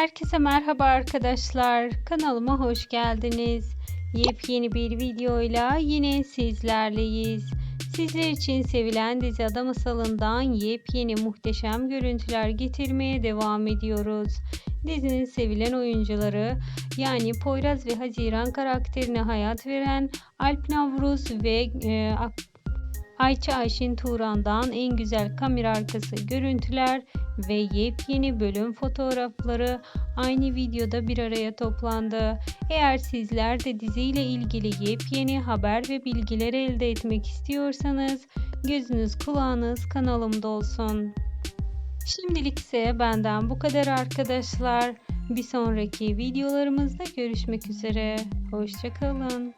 Herkese merhaba arkadaşlar. Kanalıma hoş geldiniz. Yepyeni bir videoyla yine sizlerleyiz. Sizler için sevilen dizi Ada Masalı'ndan yepyeni muhteşem görüntüler getirmeye devam ediyoruz. Dizinin sevilen oyuncuları yani Poyraz ve Haziran karakterine hayat veren Alp Navruz ve e, Ayça Ayşin Turan'dan en güzel kamera arkası görüntüler ve yepyeni bölüm fotoğrafları aynı videoda bir araya toplandı. Eğer sizler de diziyle ilgili yepyeni haber ve bilgiler elde etmek istiyorsanız gözünüz kulağınız kanalımda olsun. Şimdilik ise benden bu kadar arkadaşlar. Bir sonraki videolarımızda görüşmek üzere. Hoşçakalın.